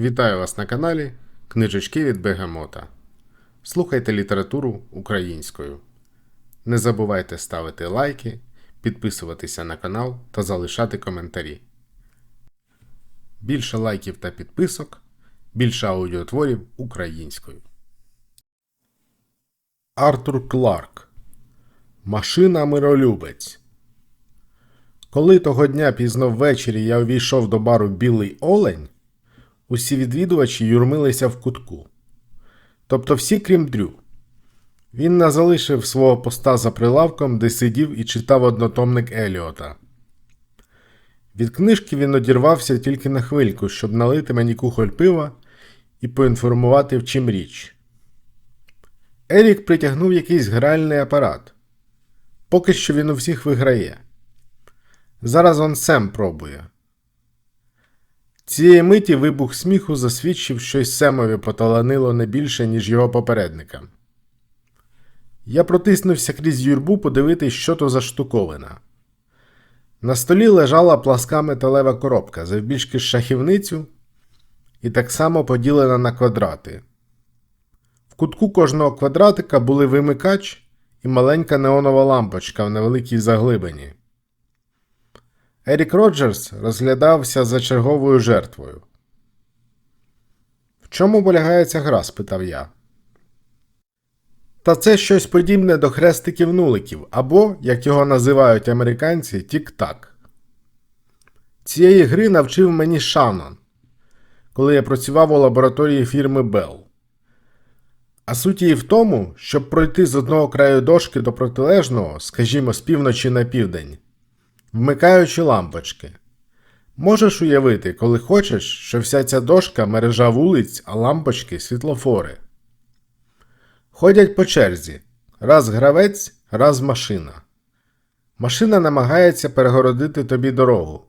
Вітаю вас на каналі Книжечки від Бегемота. Слухайте літературу українською. Не забувайте ставити лайки, підписуватися на канал та залишати коментарі. Більше лайків та підписок, більше аудіотворів українською. Артур Кларк Машина миролюбець. Коли того дня пізно ввечері я увійшов до бару Білий Олень, усі відвідувачі юрмилися в кутку. Тобто всі, крім Дрю. Він не залишив свого поста за прилавком, де сидів і читав однотомник Еліота. Від книжки він одірвався тільки на хвильку, щоб налити мені кухоль пива і поінформувати, в чим річ. Ерік притягнув якийсь гральний апарат. Поки що він у всіх виграє. Зараз он Сем пробує. Цієї миті вибух сміху засвідчив, що й Семові поталанило не більше, ніж його попередникам. Я протиснувся крізь юрбу подивитись, що то за штуковина. На столі лежала пласка металева коробка, завбільшки шахівницю, і так само поділена на квадрати. В кутку кожного квадратика були вимикач і маленька неонова лампочка в невеликій заглибині. Ерік Роджерс розглядався за черговою жертвою. В чому полягає ця гра? спитав я. Та це щось подібне до хрестиків нуликів, або, як його називають американці, тік-так. Цієї гри навчив мені Шанон, коли я працював у лабораторії фірми Bell. А суть її в тому, щоб пройти з одного краю дошки до протилежного, скажімо, з півночі на південь, вмикаючи лампочки. Можеш уявити, коли хочеш, що вся ця дошка мережа вулиць, а лампочки світлофори. Ходять по черзі раз гравець, раз машина. Машина намагається перегородити тобі дорогу,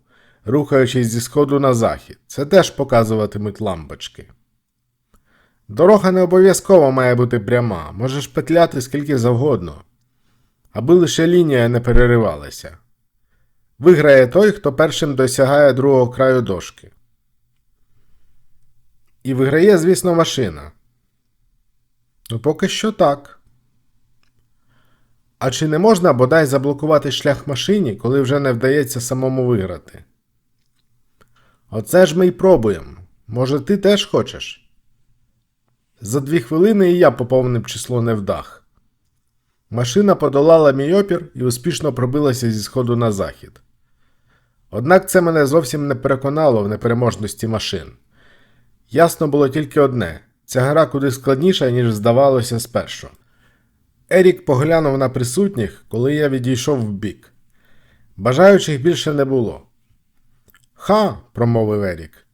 рухаючись зі сходу на захід. Це теж показуватимуть лампочки. Дорога не обов'язково має бути пряма, можеш петляти скільки завгодно, аби лише лінія не переривалася. Виграє той, хто першим досягає другого краю дошки. І виграє, звісно, машина. Ну, поки що так. А чи не можна бодай заблокувати шлях машині, коли вже не вдається самому виграти? Оце ж ми й пробуємо. Може, ти теж хочеш? За дві хвилини і я поповнив число невдах. Машина подолала мій опір і успішно пробилася зі сходу на захід. Однак це мене зовсім не переконало в непереможності машин. Ясно було тільки одне ця гра куди складніша, ніж здавалося спершу. Ерік поглянув на присутніх, коли я відійшов вбік. Бажаючих більше не було. Ха, промовив Ерік.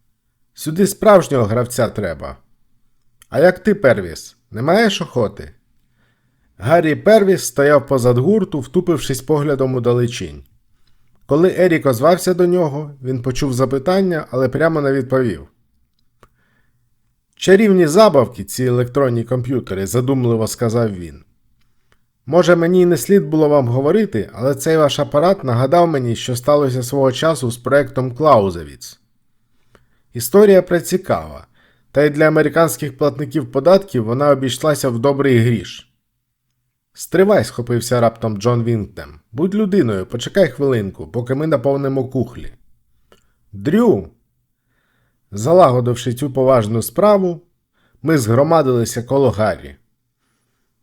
Сюди справжнього гравця треба. А як ти, Первіс, не маєш охоти? Гаррі Первіс стояв позад гурту, втупившись поглядом у далечінь. Коли Ерік озвався до нього, він почув запитання, але прямо не відповів. Чарівні забавки, ці електронні комп'ютери, задумливо сказав він. Може, мені й не слід було вам говорити, але цей ваш апарат нагадав мені, що сталося свого часу з проектом Клаузевіц. Історія прецікава, та й для американських платників податків вона обійшлася в добрий гріш. Стривай, схопився раптом Джон Вінтем. Будь людиною, почекай хвилинку, поки ми наповнимо кухлі. Дрю. Залагодивши цю поважну справу, ми згромадилися коло Гаррі.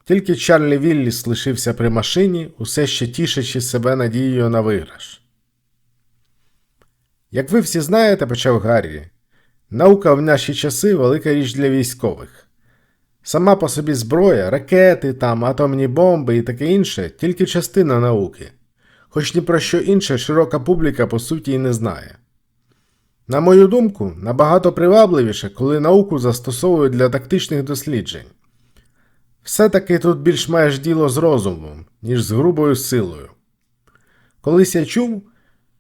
Тільки Чарлі Вілліс лишився при машині, усе ще тішачи себе надією на виграш. Як ви всі знаєте, почав Гаррі, наука в наші часи велика річ для військових. Сама по собі зброя, ракети, там, атомні бомби і таке інше тільки частина науки, хоч ні про що інше широка публіка по суті й не знає. На мою думку, набагато привабливіше, коли науку застосовують для тактичних досліджень. Все-таки тут більш маєш діло з розумом, ніж з грубою силою. Колись я чув,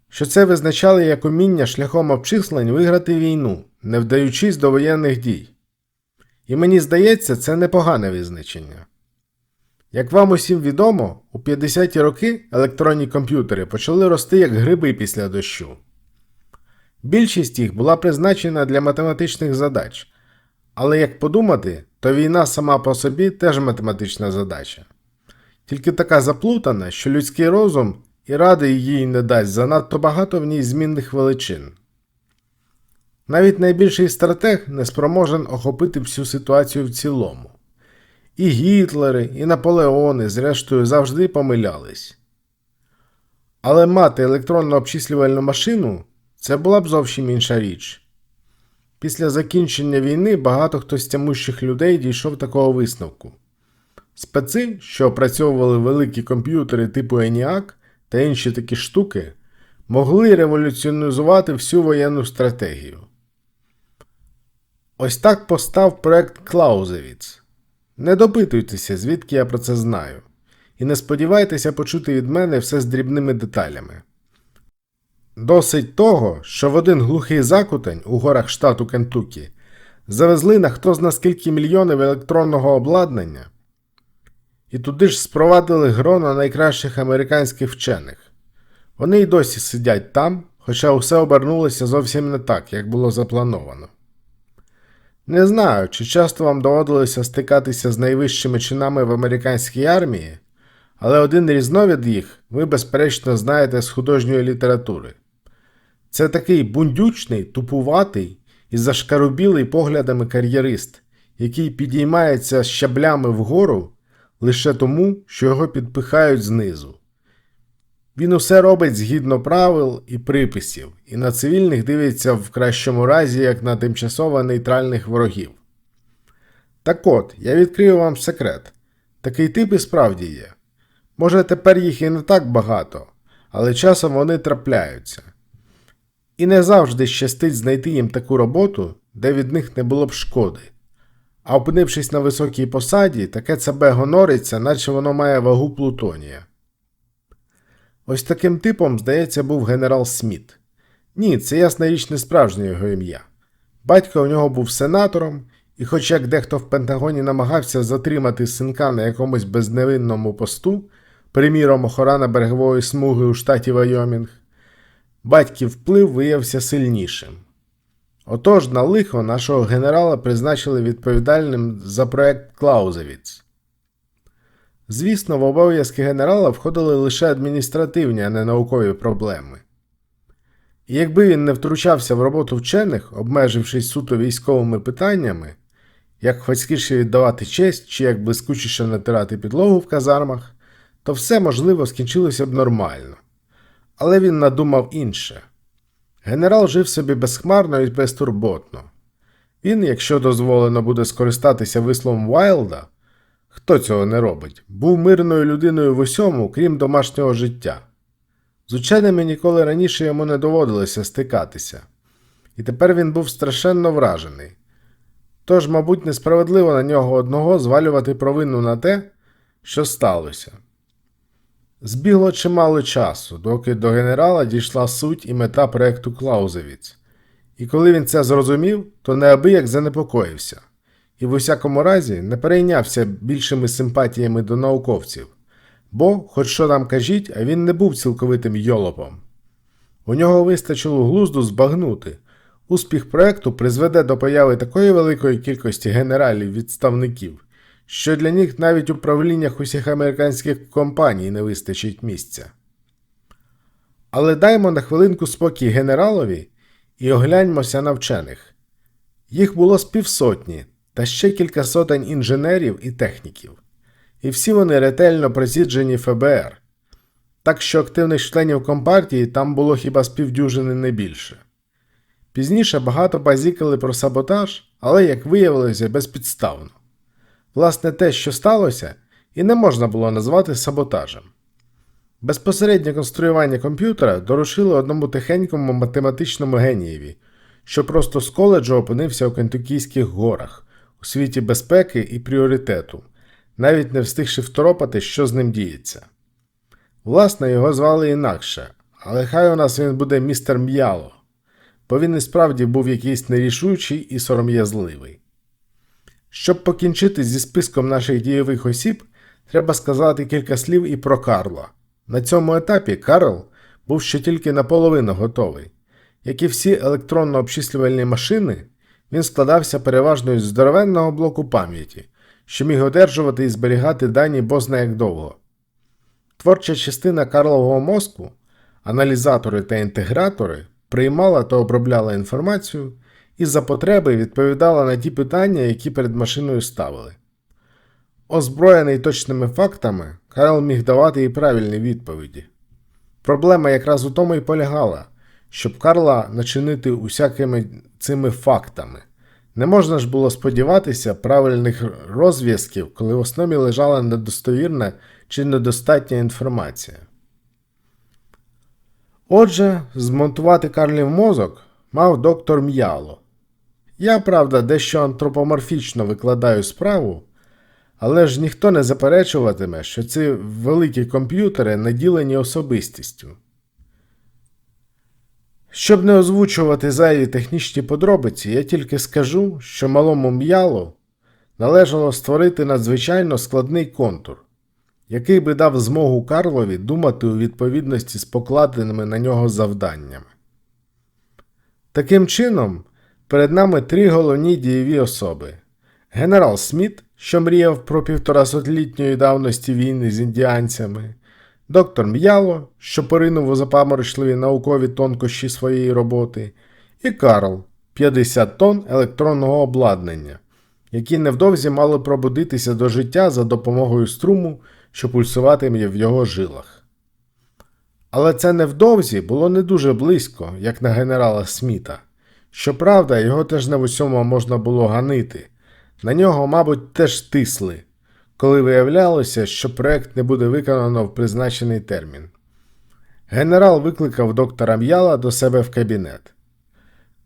що це визначали як уміння шляхом обчислень виграти війну, не вдаючись до воєнних дій. І мені здається, це непогане визначення. Як вам усім відомо, у 50-ті роки електронні комп'ютери почали рости як гриби після дощу. Більшість їх була призначена для математичних задач, але як подумати, то війна сама по собі теж математична задача. Тільки така заплутана, що людський розум і ради їй не дасть занадто багато в ній змінних величин. Навіть найбільший стратег не спроможен охопити всю ситуацію в цілому. І Гітлери, і Наполеони, зрештою, завжди помилялись. Але мати електронну обчислювальну машину це була б зовсім інша річ. Після закінчення війни багато хто з тямущих людей дійшов такого висновку. Специ, що опрацьовували великі комп'ютери типу ENIAC та інші такі штуки, могли революціонізувати всю воєнну стратегію. Ось так постав проект Клаузевіц. Не допитуйтеся, звідки я про це знаю, і не сподівайтеся почути від мене все з дрібними деталями. Досить того, що в один глухий закутень у горах штату Кентукі завезли на хто зна скільки мільйонів електронного обладнання, і туди ж спровадили грона найкращих американських вчених. Вони й досі сидять там, хоча усе обернулося зовсім не так, як було заплановано. Не знаю, чи часто вам доводилося стикатися з найвищими чинами в американській армії, але один різновид їх ви, безперечно, знаєте з художньої літератури. Це такий бундючний, тупуватий і зашкарубілий поглядами кар'єрист, який підіймається щаблями вгору лише тому, що його підпихають знизу. Він усе робить згідно правил і приписів, і на цивільних дивиться в кращому разі як на тимчасово нейтральних ворогів. Так от, я відкрию вам секрет такий тип і справді є. Може, тепер їх і не так багато, але часом вони трапляються. І не завжди щастить знайти їм таку роботу, де від них не було б шкоди. А опинившись на високій посаді, таке ЦБ гонориться, наче воно має вагу плутонія. Ось таким типом, здається, був генерал Сміт. Ні, це ясна річ не справжнє його ім'я. Батько у нього був сенатором, і, хоч як дехто в Пентагоні намагався затримати синка на якомусь безневинному посту, приміром охорона берегової смуги у штаті Вайомінг, батьків вплив виявився сильнішим. Отож, на лихо нашого генерала призначили відповідальним за проект Клаузевіц. Звісно, в обов'язки генерала входили лише адміністративні, а не наукові проблеми. І якби він не втручався в роботу вчених, обмежившись суто військовими питаннями, як хотіше віддавати честь чи як блискучіше натирати підлогу в казармах, то все можливо скінчилося б нормально. Але він надумав інше. Генерал жив собі безхмарно і безтурботно. Він, якщо дозволено буде скористатися висловом Вайлда, хто цього не робить, був мирною людиною в усьому, крім домашнього життя. З ученими ніколи раніше йому не доводилося стикатися, і тепер він був страшенно вражений. Тож, мабуть, несправедливо на нього одного звалювати провину на те, що сталося. Збігло чимало часу, доки до генерала дійшла суть і мета проекту Клаузевіц. І коли він це зрозумів, то неабияк занепокоївся, і в усякому разі не перейнявся більшими симпатіями до науковців, бо, хоч що там кажіть, а він не був цілковитим йолопом. У нього вистачило глузду збагнути. Успіх проекту призведе до появи такої великої кількості генералів-відставників, що для них навіть у правліннях усіх американських компаній не вистачить місця. Але даймо на хвилинку спокій генералові і огляньмося на вчених. Їх було з півсотні та ще кілька сотень інженерів і техніків, і всі вони ретельно просіджені ФБР, так що активних членів компартії там було хіба з півдюжини не більше. Пізніше багато базікали про саботаж, але, як виявилося, безпідставно. Власне, те, що сталося, і не можна було назвати саботажем. Безпосереднє конструювання комп'ютера доручили одному тихенькому математичному генієві, що просто з коледжу опинився у Кентукійських горах, у світі безпеки і пріоритету, навіть не встигши второпати, що з ним діється. Власне, його звали інакше, але хай у нас він буде містер М'яло, бо він і справді був якийсь нерішучий і сором'язливий. Щоб покінчити зі списком наших дієвих осіб, треба сказати кілька слів і про Карла. На цьому етапі Карл був ще тільки наполовину готовий. Як і всі електронно-обчислювальні машини, він складався переважно із здоровенного блоку пам'яті, що міг одержувати і зберігати дані бозна як довго. Творча частина Карлового мозку, аналізатори та інтегратори приймала та обробляла інформацію і за потреби відповідала на ті питання, які перед машиною ставили. Озброєний точними фактами, Карл міг давати і правильні відповіді. Проблема якраз у тому і полягала, щоб Карла начинити усякими цими фактами. Не можна ж було сподіватися правильних розв'язків, коли в основі лежала недостовірна чи недостатня інформація. Отже, змонтувати Карлів мозок мав доктор М'яло. Я, правда, дещо антропоморфічно викладаю справу, але ж ніхто не заперечуватиме, що ці великі комп'ютери наділені особистістю. Щоб не озвучувати зайві технічні подробиці, я тільки скажу, що малому м'ялу належало створити надзвичайно складний контур, який би дав змогу Карлові думати у відповідності з покладеними на нього завданнями. Таким чином, перед нами три головні дієві особи: генерал Сміт, що мріяв про півторасотлітньої давності війни з індіанцями, доктор М'яло, що поринув у запаморочливі наукові тонкощі своєї роботи, і Карл 50 тонн електронного обладнання, які невдовзі мали пробудитися до життя за допомогою струму, що пульсуватиме в його жилах. Але це невдовзі було не дуже близько, як на генерала Сміта. Щоправда, його теж не в усьому можна було ганити. На нього, мабуть, теж тисли, коли виявлялося, що проект не буде виконано в призначений термін. Генерал викликав доктора М'яла до себе в кабінет.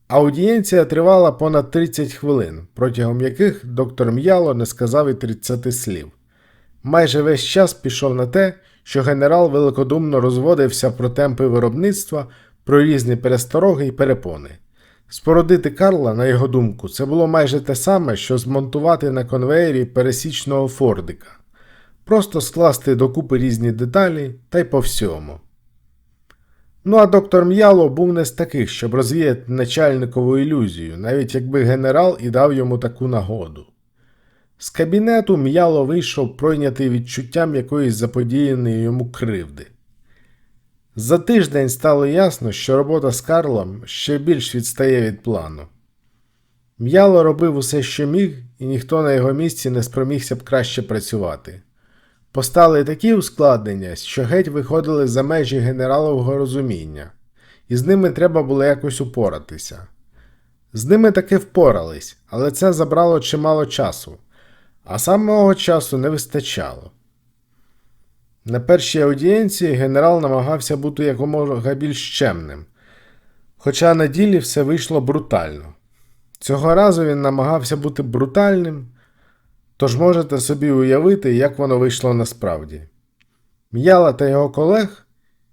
Аудієнція тривала понад 30 хвилин, протягом яких доктор М'яло не сказав і 30 слів. Майже весь час пішов на те, що генерал великодумно розводився про темпи виробництва, про різні перестороги і перепони. Спородити Карла, на його думку, це було майже те саме, що змонтувати на конвеєрі пересічного фордика, просто скласти докупи різні деталі та й по всьому. Ну а доктор М'яло був не з таких, щоб розвіяти начальникову ілюзію, навіть якби генерал і дав йому таку нагоду. З кабінету м'яло вийшов пройнятий відчуттям якоїсь заподіяної йому кривди. За тиждень стало ясно, що робота з Карлом ще більш відстає від плану. М'яло робив усе, що міг, і ніхто на його місці не спромігся б краще працювати. Постали такі ускладнення, що геть виходили за межі генералового розуміння, і з ними треба було якось упоратися. З ними таки впорались, але це забрало чимало часу, а самого часу не вистачало. На першій аудієнції генерал намагався бути якомога більш чемним, хоча на ділі все вийшло брутально. Цього разу він намагався бути брутальним, тож можете собі уявити, як воно вийшло насправді. М'яла та його колег,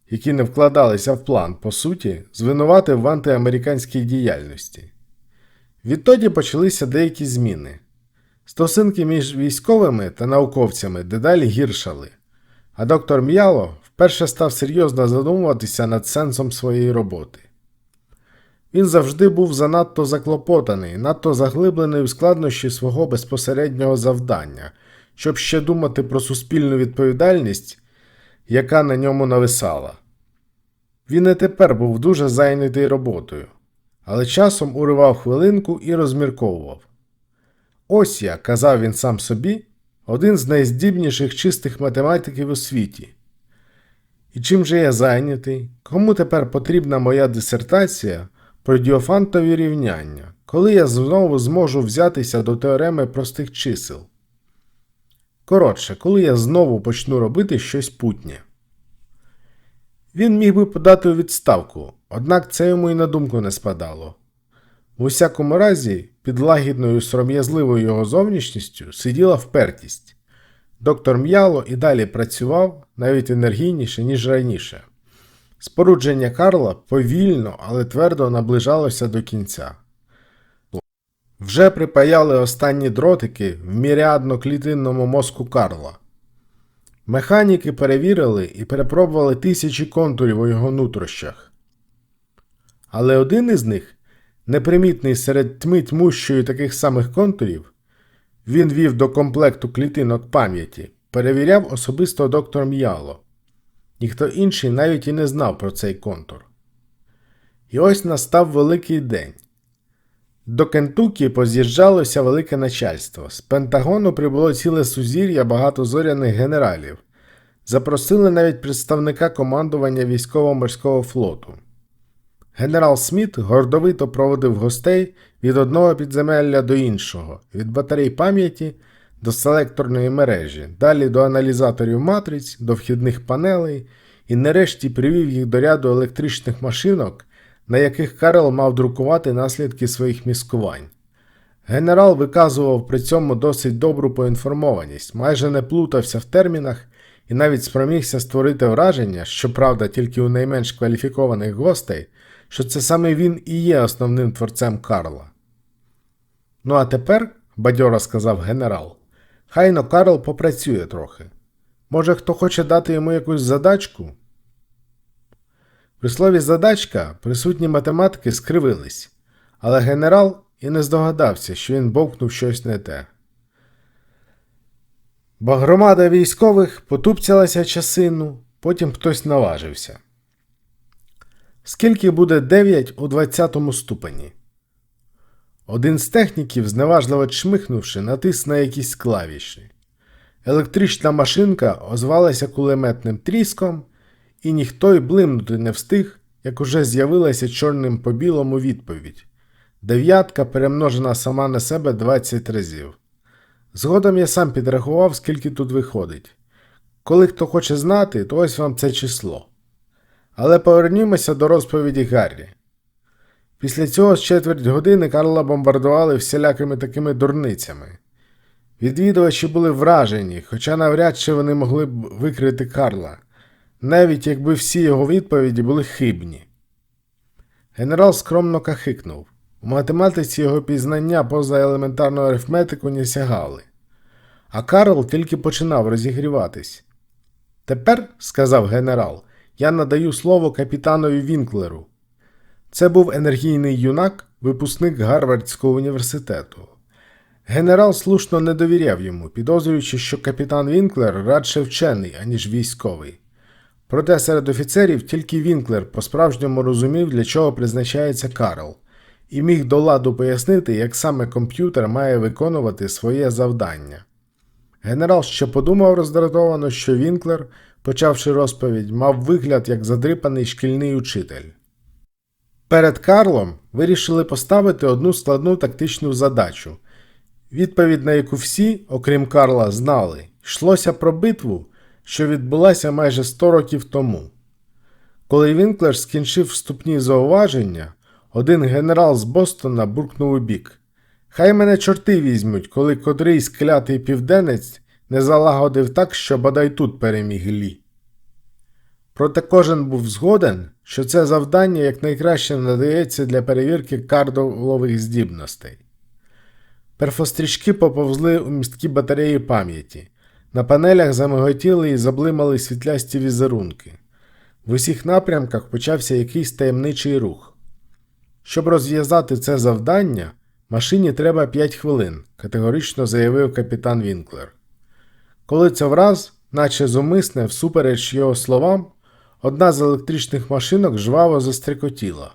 які не вкладалися в план, по суті, звинуватив в антиамериканській діяльності. Відтоді почалися деякі зміни. Стосунки між військовими та науковцями дедалі гіршали а доктор М'яло вперше став серйозно задумуватися над сенсом своєї роботи. Він завжди був занадто заклопотаний, надто заглиблений у складнощі свого безпосереднього завдання, щоб ще думати про суспільну відповідальність, яка на ньому нависала. Він і тепер був дуже зайнятий роботою, але часом уривав хвилинку і розмірковував. Ось я, казав він сам собі, один з найздібніших чистих математиків у світі. І чим же я зайнятий? Кому тепер потрібна моя дисертація про діофантові рівняння, коли я знову зможу взятися до теореми простих чисел? Коротше, коли я знову почну робити щось путнє. Він міг би подати у відставку, однак це йому і на думку не спадало. В усякому разі, під лагідною сором'язливою його зовнішністю сиділа впертість. Доктор М'яло і далі працював навіть енергійніше, ніж раніше. Спорудження Карла повільно, але твердо наближалося до кінця. Вже припаяли останні дротики в міріадно-клітинному мозку Карла. Механіки перевірили і перепробували тисячі контурів у його нутрощах. Але один із них, непримітний серед тьми тьмущої таких самих контурів, він вів до комплекту клітинок пам'яті, перевіряв особисто доктор М'яло. Ніхто інший навіть і не знав про цей контур. І ось настав великий день. До Кентукі поз'їжджалося велике начальство. З Пентагону прибуло ціле сузір'я багатозоряних генералів. Запросили навіть представника командування військово-морського флоту. Генерал Сміт гордовито проводив гостей від одного підземелля до іншого, від батарей пам'яті до селекторної мережі, далі до аналізаторів матриць, до вхідних панелей і нарешті привів їх до ряду електричних машинок, на яких Карл мав друкувати наслідки своїх міскувань. Генерал виказував при цьому досить добру поінформованість, майже не плутався в термінах і навіть спромігся створити враження, щоправда, тільки у найменш кваліфікованих гостей, що це саме він і є основним творцем Карла. Ну а тепер, бадьоро сказав генерал, хайно Карл попрацює трохи. Може, хто хоче дати йому якусь задачку? При слові задачка присутні математики скривились, але генерал і не здогадався, що він бовкнув щось не те. Бо громада військових потупцялася часину, потім хтось наважився. Скільки буде 9 у 20 ступені? Один з техніків, зневажливо чмихнувши, натис на якісь клавіші. Електрична машинка озвалася кулеметним тріском, і ніхто й блимнути не встиг, як уже з'явилася чорним по білому відповідь. Дев'ятка перемножена сама на себе 20 разів. Згодом я сам підрахував, скільки тут виходить. Коли хто хоче знати, то ось вам це число. Але повернімося до розповіді Гаррі. Після цього з четверть години Карла бомбардували всілякими такими дурницями. Відвідувачі були вражені, хоча навряд чи вони могли б викрити Карла, навіть якби всі його відповіді були хибні. Генерал скромно кахикнув. У математиці його пізнання поза елементарну арифметику не сягали. А Карл тільки починав розігріватись. Тепер, сказав генерал, я надаю слово капітанові Вінклеру. Це був енергійний юнак, випускник Гарвардського університету. Генерал слушно не довіряв йому, підозрюючи, що капітан Вінклер радше вчений, аніж військовий. Проте серед офіцерів тільки Вінклер по-справжньому розумів, для чого призначається Карл, і міг до ладу пояснити, як саме комп'ютер має виконувати своє завдання. Генерал ще подумав роздратовано, що Вінклер, почавши розповідь, мав вигляд як задрипаний шкільний учитель. Перед Карлом вирішили поставити одну складну тактичну задачу, відповідь на яку всі, окрім Карла, знали, йшлося про битву, що відбулася майже 100 років тому. Коли Вінклер скінчив вступні зауваження, один генерал з Бостона буркнув у бік. Хай мене чорти візьмуть, коли котрийсь клятий південець не залагодив так, що бодай тут переміг Лі. Проте кожен був згоден, що це завдання якнайкраще надається для перевірки кардових здібностей. Перфострічки поповзли у місткі батареї пам'яті. На панелях замиготіли і заблимали світлясті візерунки. В усіх напрямках почався якийсь таємничий рух. Щоб розв'язати це завдання, машині треба 5 хвилин, категорично заявив капітан Вінклер. Коли це враз, наче зумисне, всупереч його словам, одна з електричних машинок жваво застрекотіла.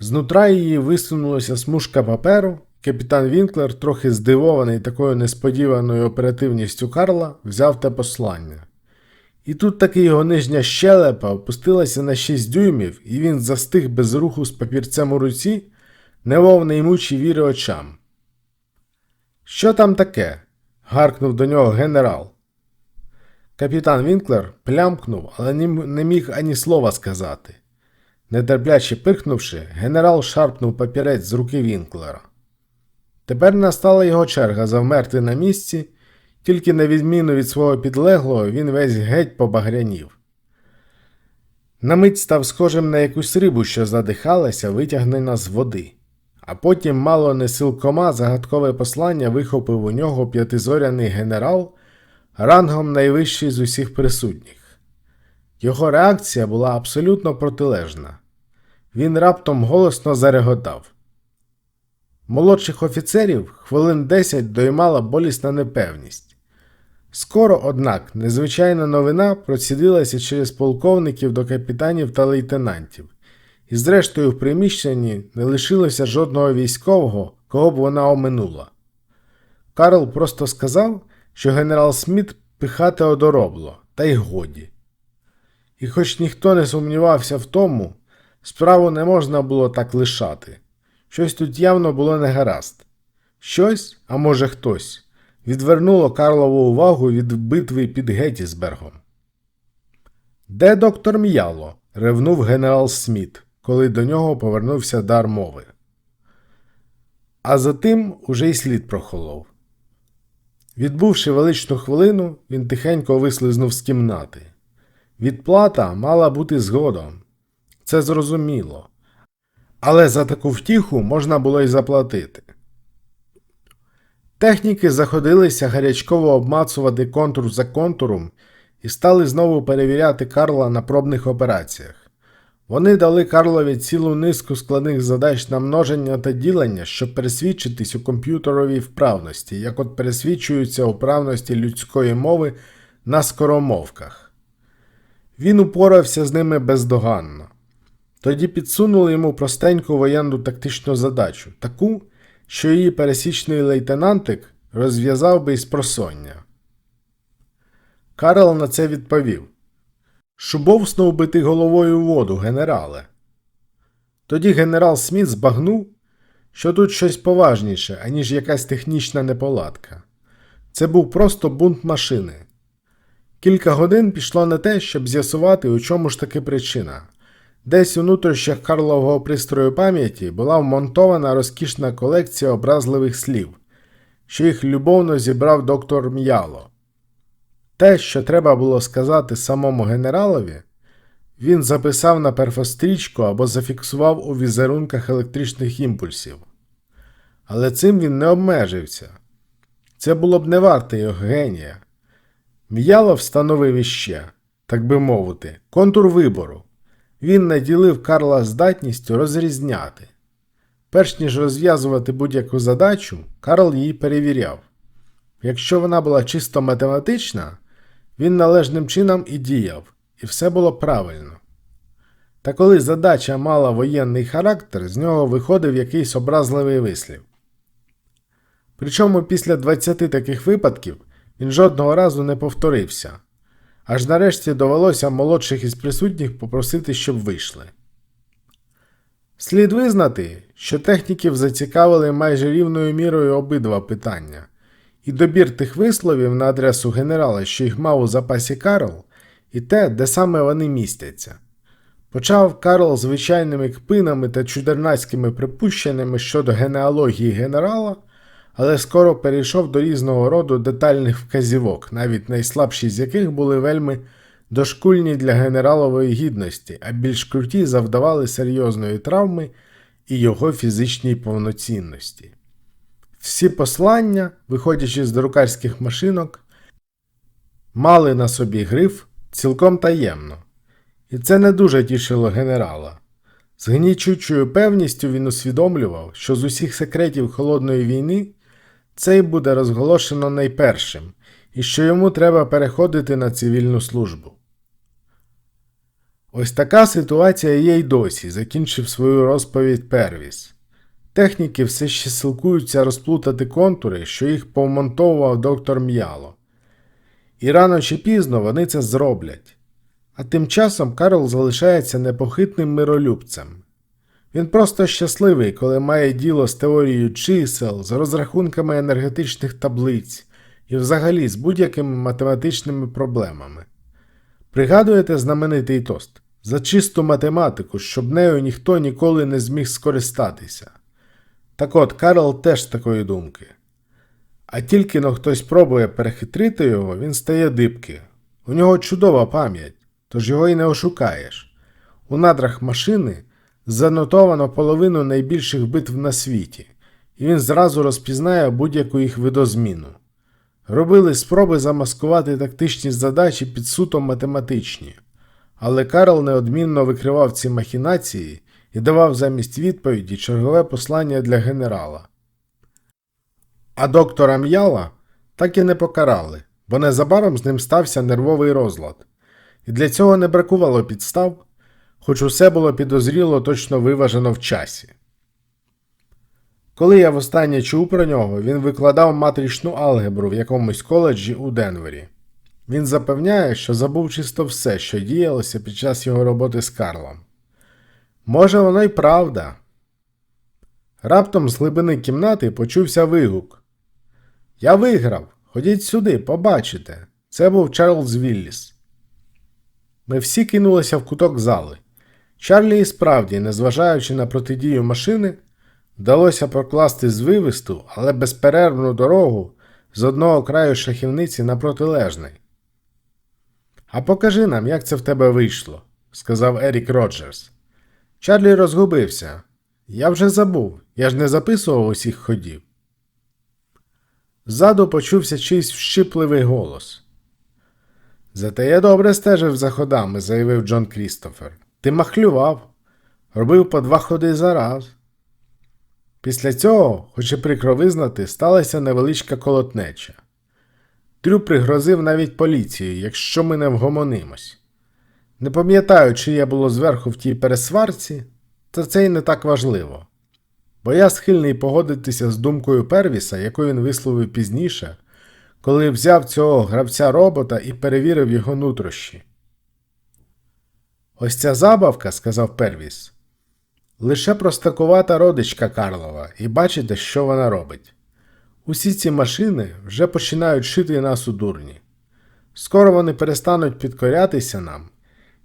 Знутра її висунулася смужка паперу, капітан Вінклер, трохи здивований такою несподіваною оперативністю Карла, взяв те послання. І тут таки його нижня щелепа опустилася на 6 дюймів, і він застиг без руху з папірцем у руці, немов не ймучи віри очам. Що там таке? Гаркнув до нього генерал. Капітан Вінклер плямкнув, але не міг ані слова сказати. Нетерпляче пирхнувши, генерал шарпнув папірець з руки Вінклера. Тепер настала його черга завмерти на місці, тільки на відміну від свого підлеглого, він весь геть побагрянів. На мить став схожим на якусь рибу, що задихалася, витягнена з води, а потім, мало не силкома, загадкове послання вихопив у нього п'ятизоряний генерал рангом найвищий з усіх присутніх. Його реакція була абсолютно протилежна. він раптом голосно зареготав. Молодших офіцерів хвилин 10 доймала болісна непевність. Скоро, однак, незвичайна новина процідилася через полковників до капітанів та лейтенантів, і зрештою в приміщенні не лишилося жодного військового, кого б вона оминула. Карл просто сказав, що генерал Сміт пихати одоробло, та й годі. І хоч ніхто не сумнівався в тому, справу не можна було так лишати. Щось тут явно було негаразд. Щось, а може хтось, відвернуло Карлову увагу від битви під Геттісбергом. Де доктор М'яло? ревнув генерал Сміт, коли до нього повернувся дар мови. А за тим уже й слід прохолов. Відбувши величну хвилину, він тихенько вислизнув з кімнати. Відплата мала бути згодом. Це зрозуміло. Але за таку втіху можна було й заплатити. Техніки заходилися гарячково обмацувати контур за контуром і стали знову перевіряти Карла на пробних операціях. Вони дали Карлові цілу низку складних задач на множення та ділення, щоб пересвідчитись у комп'ютеровій вправності, як от пересвідчуються управності людської мови на скоромовках. Він упорався з ними бездоганно. Тоді підсунули йому простеньку воєнну тактичну задачу, таку, що її пересічний лейтенантик розв'язав би із просоння. Карл на це відповів Шубовснув би ти головою в воду, генерале. Тоді генерал Сміт збагнув, що тут щось поважніше, аніж якась технічна неполадка. Це був просто бунт машини. Кілька годин пішло на те, щоб з'ясувати, у чому ж таки причина. Десь у нутрощах Карлового пристрою пам'яті була вмонтована розкішна колекція образливих слів, що їх любовно зібрав доктор М'яло. Те, що треба було сказати самому генералові, він записав на перфострічку або зафіксував у візерунках електричних імпульсів. Але цим він не обмежився. Це було б не варте його генія. М'яло встановив іще, так би мовити, контур вибору. Він наділив Карла здатністю розрізняти. Перш ніж розв'язувати будь-яку задачу, Карл її перевіряв. Якщо вона була чисто математична, він належним чином і діяв, і все було правильно. Та коли задача мала воєнний характер, з нього виходив якийсь образливий вислів. Причому після 20 таких випадків він жодного разу не повторився, аж нарешті довелося молодших із присутніх попросити, щоб вийшли. Слід визнати, що техніків зацікавили майже рівною мірою обидва питання і добір тих висловів на адресу генерала, що їх мав у запасі Карл, і те, де саме вони містяться. Почав Карл звичайними кпинами та чудернацькими припущеннями щодо генеалогії генерала, але скоро перейшов до різного роду детальних вказівок, навіть найслабші з яких були вельми дошкульні для генералової гідності, а більш круті завдавали серйозної травми і його фізичній повноцінності. Всі послання, виходячи з друкарських машинок, мали на собі гриф цілком таємно, і це не дуже тішило генерала. З гнічучою певністю він усвідомлював, що з усіх секретів холодної війни цей буде розголошено найпершим, і що йому треба переходити на цивільну службу. Ось така ситуація є й досі, закінчив свою розповідь Первіс. Техніки все ще силкуються розплутати контури, що їх помонтовував доктор М'яло. І рано чи пізно вони це зроблять. А тим часом Карл залишається непохитним миролюбцем. Він просто щасливий, коли має діло з теорією чисел, з розрахунками енергетичних таблиць і взагалі з будь-якими математичними проблемами. Пригадуєте знаменитий тост за чисту математику, щоб нею ніхто ніколи не зміг скористатися. Так от, Карл теж такої думки. А тільки но хтось пробує перехитрити його, він стає дибки. У нього чудова пам'ять, тож його й не ошукаєш. У надрах машини занотовано половину найбільших битв на світі, і він зразу розпізнає будь-яку їх видозміну. Робили спроби замаскувати тактичні задачі під суто математичні, але Карл неодмінно викривав ці махінації і давав замість відповіді чергове послання для генерала. А доктора М'яла так і не покарали, бо незабаром з ним стався нервовий розлад, і для цього не бракувало підстав, хоч усе було підозріло точно виважено в часі. Коли я востаннє чув про нього, він викладав матричну алгебру в якомусь коледжі у Денвері. Він запевняє, що забув чисто все, що діялося під час його роботи з Карлом. Може, воно й правда. Раптом з глибини кімнати почувся вигук. Я виграв. Ходіть сюди, побачите. Це був Чарльз Вілліс. Ми всі кинулися в куток зали. Чарлі і справді, незважаючи на протидію машини, вдалося прокласти звивисту, але безперервну дорогу з одного краю шахівниці на протилежний. А покажи нам, як це в тебе вийшло, сказав Ерік Роджерс. Чарлі розгубився. Я вже забув, я ж не записував усіх ходів. Ззаду почувся чийсь вщипливий голос. Зате я добре стежив за ходами, заявив Джон Крістофер. Ти махлював, робив по два ходи за раз. Після цього, хоч і прикро визнати, сталася невеличка колотнеча. Дрю пригрозив навіть поліції, якщо ми не вгомонимось. Не пам'ятаю, чи я було зверху в тій пересварці, та це й не так важливо. Бо я схильний погодитися з думкою Первіса, яку він висловив пізніше, коли взяв цього гравця робота і перевірив його нутрощі. Ось ця забавка, сказав Первіс, лише простакувата родичка Карлова, і бачите, що вона робить. Усі ці машини вже починають шити нас у дурні. Скоро вони перестануть підкорятися нам,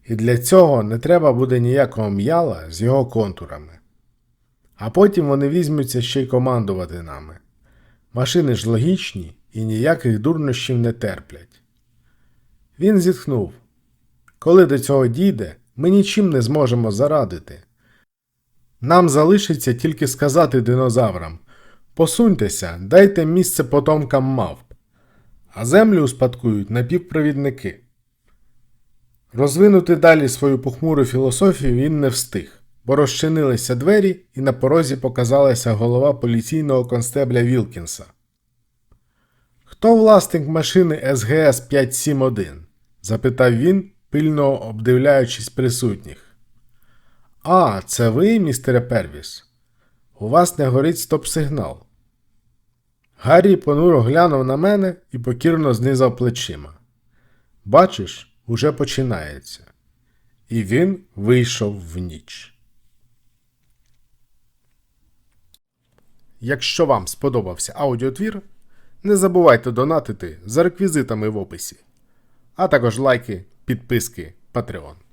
і для цього не треба буде ніякого м'яла з його контурами. А потім вони візьмуться ще й командувати нами. Машини ж логічні і ніяких дурнощів не терплять. Він зітхнув. Коли до цього дійде, ми нічим не зможемо зарадити. Нам залишиться тільки сказати динозаврам посуньтеся, дайте місце потомкам мавп, а землю успадкують напівпровідники. Розвинути далі свою похмуру філософію він не встиг, бо розчинилися двері, і на порозі показалася голова поліційного констебля Вілкінса. Хто власник машини СГС 571? запитав він, пильно обдивляючись присутніх. А, це ви, містере Первіс? У вас не горить стоп-сигнал. Гаррі понуро глянув на мене і покірно знизав плечима. Бачиш, уже починається. І він вийшов в ніч. Якщо вам сподобався аудіотвір, не забувайте донатити за реквізитами в описі, а також лайки, підписки, Patreon.